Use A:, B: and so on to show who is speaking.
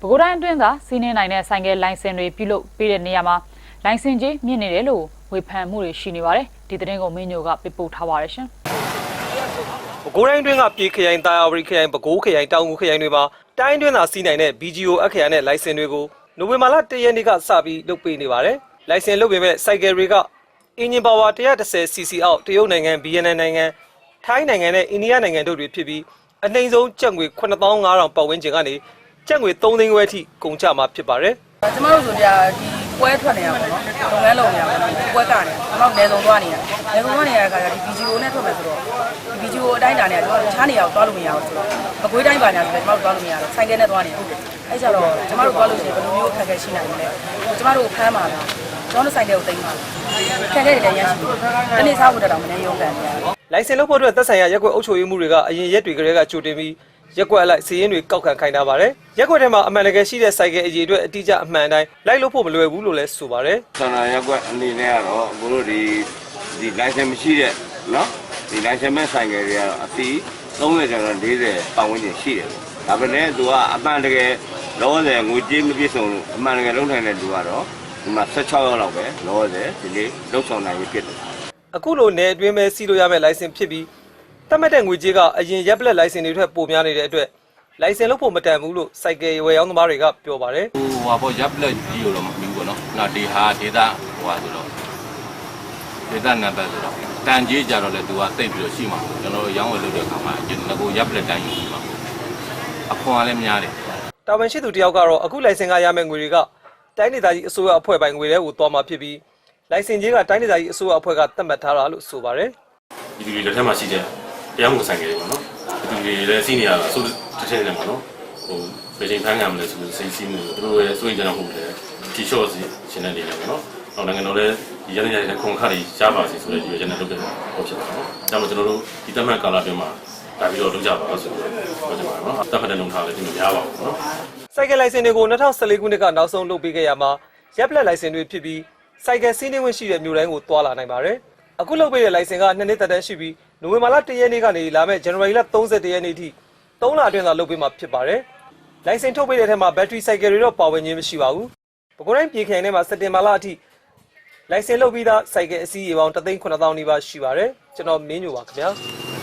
A: ပဲခူးတိုင်းအတွင်းကစီးနှင်းနိုင်တဲ့ဆိုင်ကယ်လိုင်စင်တွေပြုလုပ်ပေးတဲ့နေရာမှာလိုင်စင်ကြီးမြင့်နေတယ်လို့ဝေဖန်မှုတွေရှိနေပါတယ်ဒီသတင်းကိုမင်းညိုကပြပို့ထားပါတယ်ရှင်
B: ပဲခူးတိုင်းအတွင်းကပြည်ခရိုင်တာယာဝတီခရိုင်ပဲခူးခရိုင်တောင်ငူခရိုင်တွေမှာတိုင်းအတွင်းသာစီးနိုင်တဲ့ BGO အခရိုင်နဲ့လိုင်စင်တွေကိုနိုဝင်ဘာလ1ရက်နေ့ကစပြီးလုပ်ပေးနေပါတယ်။လိုင်စင်လုပ်ပေမဲ့စိုက်ကယ်တွေကအင်ဂျင်ပါဝါ 130cc အောက်တရုတ်နိုင်ငံ BNN နိုင်ငံထိုင်းနိုင်ငံနဲ့အိန္ဒိယနိုင်ငံတို့တွေဖြစ်ပြီးအနှိမ်ဆုံးကျပ်ငွေ9500ပတ်ဝန်းကျင်ကနေ ကျပ်ငွေ3သိန်းခွဲအထိကုန်ကျမှာဖြစ်ပါတယ်။
C: ကျမတို့ဆိုကြဒီပွဲထွက်နေရပါတော့လုပ်ငန်းလုပ်နေရပါတော့ပွဲကနေကျွန်တော်နယ်ဆုံးသွားနေရနယ်ဆုံးသွားနေရတဲ့အခါကျဒီ VGO နဲ့ထွက်မယ်ဆိုတော့ဒီ VGO အတိုင်းတာနဲ့ကျွန်တော်တို့ချားနေရအောင်သွားလို့မရဘူးဆိုတော့မကွေးတိုင်းပါညာဆိုတော့ကျွန်တော်တို့သွားလို့မရတော့ဆိုင်ကယ်နဲ့သွားနေရအဲ့ကြတော့ကျွန်တော်တို့သွားလို့ရှိရင်ဘယ်လိုမျိုးအခက်အခဲရှိနိုင်မလဲကျွန်တော်တို့ဖမ်းပါလားကျွန်တော်တို့ဆိုင်ကယ်ကိုသိမ်းပါခက်ခဲတယ်လည်းရရှိတယ်ဒီနေ့စားဖို့တော့မနေရုံးကန်နေရတယ်
B: လိုင်စင်လုပ်ဖို့အတွက်သက်ဆိုင်ရာရက်ကွက်အုပ်ချုပ်ရေးမှုတွေကအရင်ရက်တွေကတည်းကကြိုတင်ပြီး ရက်ကွက်အလိုက်စီးရင်တွေကောက်ခံခိုင်းထားပါတယ်ရက်ကွက်ထဲမှာအမှန်တကယ်ရှိတဲ့စိုက်ကယ်အရေအတွက်အတိအကျအမှန်တိုင်းလိုက်လို့ဖို့မလွယ်ဘူးလို့လည်းဆိုပါတယ်
D: ဆန္ဒရက်ကွက်အနေနဲ့ကတော့အခုတို့ဒီဒီ license မရှိတဲ့နော်ဒီ license မဲ့စိုက်ကယ်တွေကတော့အစီ30ကျော်တော့40ပတ်ဝန်းကျင်ရှိတယ်ဒါပေမဲ့သူကအမှန်တကယ်လောဆယ်ငွေကြေးမပြည့်စုံလို့အမှန်တကယ်လုံးထိုင်တဲ့လူကတော့ဒီမှာ16ရောက်လောက်ပဲလောဆယ်ဒီလေးလုံးဆောင်နိုင်ပြီဖြစ်တယ်
B: အခုလိုနယ်အတွင်းပဲစီးလို့ရမယ့် license ဖြစ်ပြီး တတ်မှတ်တဲ့ငွေကြေးကအရင်ရက်ပလက်လိုင်စင်တွေထက်ပိုများနေတဲ့အတွက်လိုင်စင်လုပ်ဖို့မတန်ဘူးလို့စိုက်ကယ်ဝယ်ရောင်းသမားတွေကပြောပါတယ်
E: ဟိုဟာပေါ့ရပ်လက်ကြီးလို့တော့မပြီးဘူးပေါ့နော်။ငါဒီဟာဒေတာဟိုဟာဆိုတော့ဒေတာနံပါတ်ဆိုတော့တန်ကြီးကြတော့လေသူကတိတ်ပြီးတော့ရှိမှာပေါ့ကျွန်တော်တို့ရောင်းဝယ်လုပ်တဲ့အခါမှာကျွန်တော်ကိုရပ်လက်တိုင်းယူပြီးမှာအခွန်ကလည်းများတယ်။
B: တာဝန်ရှိသူတယောက်ကတော့အခုလိုင်စင်ကရမယ့်ငွေတွေကတိုင်းဒေသကြီးအစိုးရအဖွဲ့ပိုင်ငွေတွေကိုသွားမှာဖြစ်ပြီးလိုင်စင်ကြီးကတိုင်းဒေသကြီးအစိုးရအဖွဲ့ကသတ်မှတ်ထားတာလို့ဆိုပါတယ်။
F: ဒီလူတွေလက်ထက်မှာရှိတဲ့ တရားမှုဆိုင်ကလေးပေါ့နော်ဒီလူတွေလည်းစီးနေရတာအစိုးတစ်ထည့်နေမှာနော်ဟိုဘယ်ချိန်ဖမ်းကြမလဲဆိုလို့စိတ်စီးမှုသူတို့ရဲ့စိုးရိမ်ကြတော့ဟုတ်တယ်တီရှော့စီရှင်းနေတယ်ပေါ့နော်နောက်နိုင်ငံတော်လည်းဒီရတဲ့ရတဲ့ခွန်ခါတွေရှားပါစီဆိုတဲ့ဒီရတဲ့လုပ်တဲ့ဟုတ်ဖြစ်တယ်နော်ဒါမှမဟုတ်ကျွန်တော်တို့ဒီတမန်ကာလာတွင်မှာဒါပြီးတော့လုပ်ကြပါလို့ဆိုပြီးတော့ပြောကြပါတော့တတ်မှတ်တဲ့လုံထားလည်းဒီမများပါဘူးနော်
B: စိုက်ကယ်လိုင်စင်တွေကို2014ခုနှစ်ကနောက်ဆုံးလုပ်ပေးခဲ့ရမှာရက်ပလက်လိုင်စင်တွေဖြစ်ပြီးစိုက်ကယ်စီးနှင်းဝင်ရှိတဲ့မြို့တိုင်းကိုတွာလာနိုင်ပါတယ်။အခုလုပ်ပေးတဲ့လိုင်စင်ကနှစ်နှစ်သက်တမ်းရှိပြီး နိုဝင်ဘာလ1ရက်နေ့ကနေလာမယ့်ဇန်နဝါရီလ31ရက်နေ့ထိ3လအတွင်းသာလုပ်ပေးမှာဖြစ်ပါတယ်။လိုင်စင်ထုတ်ပေးတဲ့ထဲမှာဘက်ထရီစိုက်ကယ်တွေတော့ပါဝင်ခြင်းမရှိပါဘူး။ပဲခူးတိုင်းပြည်ခိုင်ထဲမှာစက်တင်ဘာလအထိလိုင်စင်လုပ်ပြီးသားစိုက်ကယ်အစီးရေပေါင်း3,9000နီးပါးရှိပါတယ်။ကျွန်တော်မင်းညိုပါခင်ဗျာ။